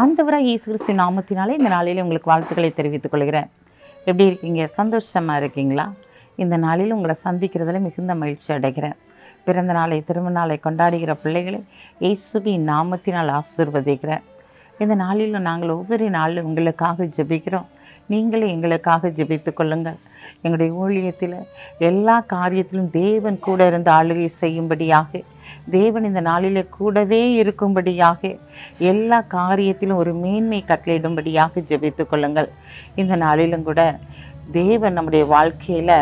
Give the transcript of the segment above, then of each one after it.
ஆண்டவராக இயேசு கிறிஸ்து நாமத்தினாலே இந்த நாளிலே உங்களுக்கு வாழ்த்துக்களை தெரிவித்துக் கொள்கிறேன். எப்படி இருக்கீங்க? சந்தோஷமாக இருக்கீங்களா? இந்த நாளில் உங்களை சந்திக்கிறதுல மிகுந்த மகிழ்ச்சி அடைகிறேன். பிறந்த நாளை திருமண நாளை கொண்டாடுகிற பிள்ளைகளை இயேசுவின் நாமத்தினால் ஆசிர்வதிக்கிறேன். இந்த நாளிலும் நாங்கள் ஒவ்வொரு நாளும் உங்களுக்காக ஜெபிக்கிறோம். நீங்களே எங்களுக்காக ஜெபித்து கொள்ளுங்கள். எங்களுடைய ஊழியத்தில் எல்லா காரியத்திலும் தேவன் கூட இருந்து ஆளுகை செய்யும்படியாக தேவன் இந்த நாளிலே கூடவே இருக்கும்படியாக எல்லா காரியத்திலும் ஒரு மேன்மை கட்டளையிடும்படியாக ஜெபித்து கொள்ளுங்கள். இந்த நாளிலும் கூட தேவன் நம்முடைய வாழ்க்கையில்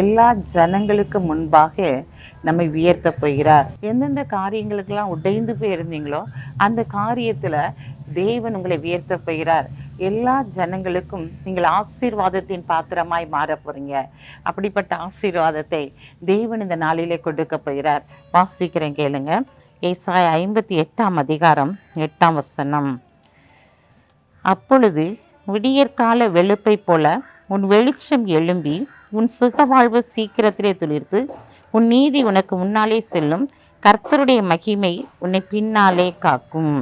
எல்லா ஜனங்களுக்கு முன்பாக நம்மை உயர்த்த போகிறார். எந்தெந்த காரியங்களுக்கெல்லாம் உடைந்து போயிருந்தீங்களோ அந்த காரியத்தில் தேவன் உங்களை உயர்த்த போகிறார். எல்லா ஜனங்களுக்கும் நீங்கள் ஆசீர்வாதத்தின் பாத்திரமாய் மாற போறீங்க. அப்படிப்பட்ட ஆசீர்வாதத்தை தேவன் இந்த நாளிலே கொடுக்க போகிறார். வாசிக்கிறேன் கேளுங்க. ஏசாய ஐம்பத்தி எட்டாம் அதிகாரம் எட்டாம் வசனம். அப்பொழுது விடியற்கால வெளுப்பை போல உன் வெளிச்சம் எழும்பி உன் சுகவாழ்வு சீக்கிரத்திலே துளிர்த்து உன் நீதி உனக்கு முன்னாலே செல்லும். கர்த்தருடைய மகிமை உன்னை பின்னாலே காக்கும்.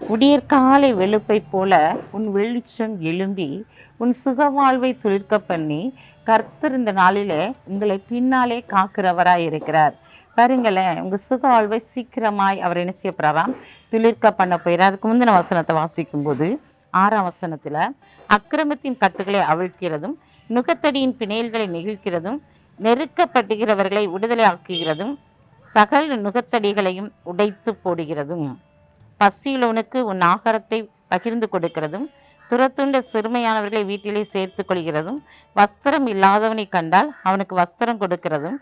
விடியற்காலை வெளுப்பை போல உன் வெளிச்சம் எழும்பி உன் சுகவாழ்வை துளிர்க்க பண்ணி கர்த்தர் இந்த நாளிலே உங்களை பின்னாலே காக்கிறவராய் இருக்கிறார். பாருங்களேன் உங்கள் சுக வாழ்வை சீக்கிரமாய் அவர் என்ன செய்ய போகிறாராம் துளிர்க்க பண்ண போயிறார். அதுக்கு முந்தின வசனத்தை வாசிக்கும்போது ஆறாம் வசனத்தில் அக்கிரமத்தின் கட்டுகளை அவிழ்க்கிறதும் நுகத்தடியின் பிணையல்களை நெகிழ்கிறதும் நெருக்கப்படுகிறவர்களை விடுதலை ஆக்குகிறதும் சகல நுகத்தடிகளையும் உடைத்து போடுகிறதும். பசியுள்ளவனுக்கு உன் ஆகாரத்தை பகிர்ந்து கொடுக்கிறதும் துரத்துண்ட சிறுமையானவர்களை வீட்டிலே சேர்த்து கொள்கிறதும் வஸ்திரம் இல்லாதவனை கண்டால் அவனுக்கு வஸ்திரம் கொடுக்கிறதும்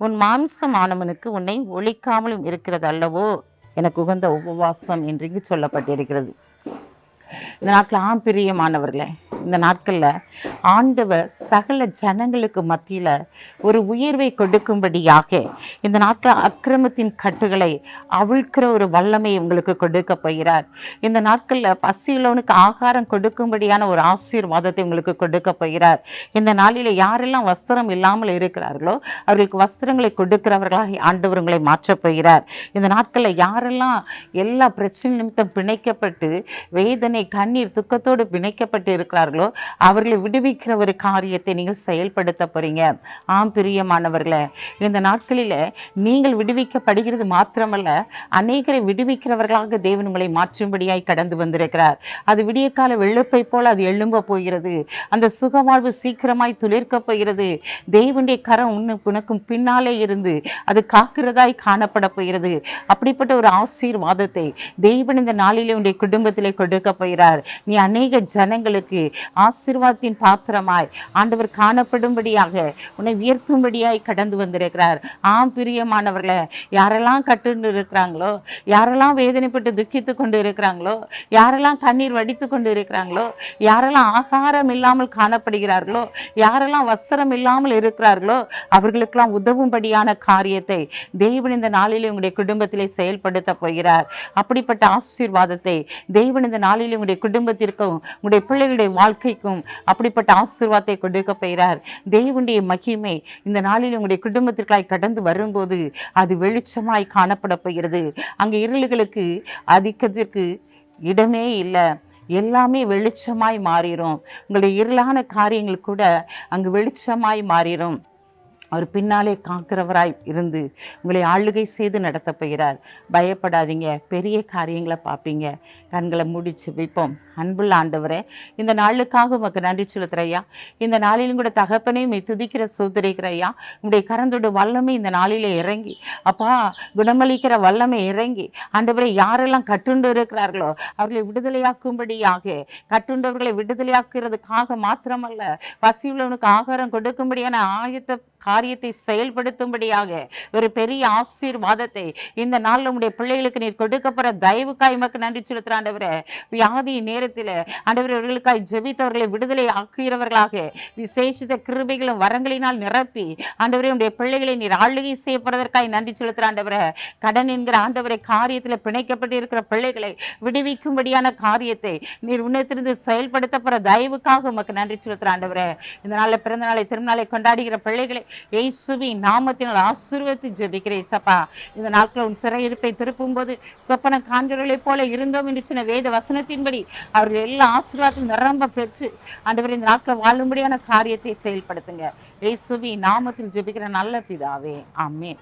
உன் மாம்சமானவனுக்கு உன்னை ஒழிக்காமலும் இருக்கிறது அல்லவோ? எனக்கு உகந்த உபவாசம் என்று இங்கு சொல்லப்பட்டிருக்கிறது. இந்த நாட்டில் ஆம் பிரியமானவர்களே இந்த நாட்களில் ஆண்டவர் சகல ஜனங்களுக்கு மத்தியில் ஒரு உயர்வை கொடுக்கும்படியாக இந்த நாட்டில் அக்கிரமத்தின் கட்டுகளை அவிழ்க்கிற ஒரு வல்லமை உங்களுக்கு கொடுக்க போகிறார். இந்த நாட்களில் பசியுள்ளவனுக்கு ஆகாரம் கொடுக்கும்படியான ஒரு ஆசீர்வாதத்தை உங்களுக்கு கொடுக்க போகிறார். இந்த நாளில் யாரெல்லாம் வஸ்திரம் இல்லாமல் இருக்கிறார்களோ அவர்களுக்கு வஸ்திரங்களை கொடுக்கிறவர்களாக ஆண்டவர் உங்களை மாற்றப் போகிறார். இந்த நாட்களில் யாரெல்லாம் எல்லா பிரச்சனை நிமித்தம் பிணைக்கப்பட்டு வேதனை கண்ணீர் துக்கத்தோடு பிணைக்கப்பட்டு இருக்கிறார்களோ அவர்களை விடுவிக்கிற ஒரு காரியம் காரியத்தை நீங்கள் செயல்படுத்த போறீங்க. ஆம் பிரியமானவர்களே இந்த நாட்களில் நீங்கள் விடுவிக்கப்படுகிறது மாத்திரமல்ல அநேகரை விடுவிக்கிறவர்களாக தேவன் உங்களை மாற்றும்படியாய் கடந்து வந்திருக்கிறார். அது விடியற்கால வெள்ளப்பை போல் அது எழும்ப போகிறது. அந்த சுகவாழ்வு சீக்கிரமாய் துளிர்க்க போகிறது. தேவனுடைய கரம் உன்னு உனக்கும் பின்னாலே இருந்து அது காக்கிறதாய் காணப்பட போகிறது. அப்படிப்பட்ட ஒரு ஆசீர்வாதத்தை தேவன் இந்த நாளிலே உன்னுடைய குடும்பத்திலே கொடுக்க போகிறார். நீ அநேக ஜனங்களுக்கு ஆசீர்வாதத்தின் பாத்திரமாய் ஆண்டவர் காணப்படும்படியாக உன்னை உயர்த்தும்படியாய் கடந்து வந்திருக்கிறார். ஆம் பிரியமானவர்களை யாரெல்லாம் கட்டுன்னு இருக்கிறாங்களோ யாரெல்லாம் வேதனைப்பட்டு துக்கித்து கொண்டு இருக்கிறாங்களோ யாரெல்லாம் கண்ணீர் வடித்து கொண்டு இருக்கிறாங்களோ யாரெல்லாம் ஆகாரம் இல்லாமல் காணப்படுகிறார்களோ யாரெல்லாம் வஸ்திரம் இல்லாமல் இருக்கிறார்களோ அவர்களுக்கெல்லாம் உதவும்படியான காரியத்தை தேவன் இந்த நாளிலே உங்களுடைய குடும்பத்திலே செயல்படுத்த போகிறார். அப்படிப்பட்ட ஆசீர்வாதத்தை தேவன் இந்த நாளிலே உங்களுடைய குடும்பத்திற்கும் உங்களுடைய பிள்ளைகளுடைய வாழ்க்கைக்கும் அப்படிப்பட்ட ஆசீர்வாதத்தை கொண்டு போகிறார். தேவனுடைய மகிமை இந்த நாளில் உங்களுடைய குடும்பத்திற்காய் கடந்து வரும்போது அது வெளிச்சமாய் காணப்பட போகிறது. அங்கே இருளுகளுக்கு அதிக்கத்திற்கு இடமே இல்லை. எல்லாமே வெளிச்சமாய் மாறிடும் உங்களுடைய இருளான காரியங்கள் கூட அங்கு வெளிச்சமாய் மாறிடும் அவர் பின்னாலே காக்கிறவராய் இருந்து உங்களை ஆளுகை செய்து நடத்த போகிறார். பயப்படாதீங்க. பெரிய காரியங்களை பார்ப்பீங்க. கண்களை முடிச்சு வைப்போம். அன்புள்ள ஆண்டவரே இந்த நாளுக்காக உமக்கு நன்றி செலுத்துறையா இந்த நாளிலும் கூட தகப்பனையும் துதிக்கிற சோதரிக்கிறையா உங்களுடைய கரந்தோட வல்லமை இந்த நாளிலே இறங்கி அப்பா குணமளிக்கிற வல்லமை இறங்கி ஆண்டவரை யாரெல்லாம் கட்டுண்டு இருக்கிறார்களோ அவர்களை விடுதலையாக்கும்படியாக கட்டுண்டவர்களை விடுதலையாக்குறதுக்காக மாத்திரமல்ல பசியுள்ளவனுக்கு ஆகாரம் கொடுக்கும்படியான ஆயத்த காரியத்தை செயல்படுத்தும்படியாக ஒரு பெரிய ஆசீர்வாதத்தை இந்த நாளில் உங்களுடைய பிள்ளைகளுக்கு நீர் கொடுக்கப்படுற தயவுக்காய் மக்கு நன்றி செலுத்துற ஆண்டவரே. வியாதி நேரத்தில் ஆண்டவர் அவர்களுக்காய் ஜெபித்தவர்களை விடுதலை ஆக்குகிறவர்களாக விசேஷித்த கிருபைகளும் வரங்களினால் நிரப்பி ஆண்டவரே உடைய பிள்ளைகளை நீர் ஆளுகை செய்யப்படுவதற்காய் நன்றி செலுத்துற ஆண்டவரே. கடன் என்கிற ஆண்டவரை காரியத்தில் பிணைக்கப்பட்டிருக்கிற பிள்ளைகளை விடுவிக்கும்படியான காரியத்தை நீர் உன்னத்திலிருந்து செயல்படுத்தப்படுற தயவுக்காக உமக்கு நன்றி செலுத்துற ஆண்டவரே. இந்த நாளில் பிறந்த நாளை திருநாளை கொண்டாடுகிற பிள்ளைகளை இயேசுவின் நாமத்தினால் ஆசீர்வதித்து ஜெபிக்கிறேன் சப்பா இந்த நாட்கள் உன் சிறையிருப்பை திருப்பும் போது சொப்பன காண்கிறவர்களைப் போல இருந்தோம் என்று சொன்ன வேத வசனத்தின்படி அவர்கள் எல்லா ஆசீர்வாதம் நிரம்ப பெற்று ஆண்டவரே இந்த நாட்கள் வாழும்படியான காரியத்தை செயல்படுத்துங்க. இயேசுவின் நாமத்தில் ஜெபிக்கிற நல்ல பிதாவே. ஆமென்.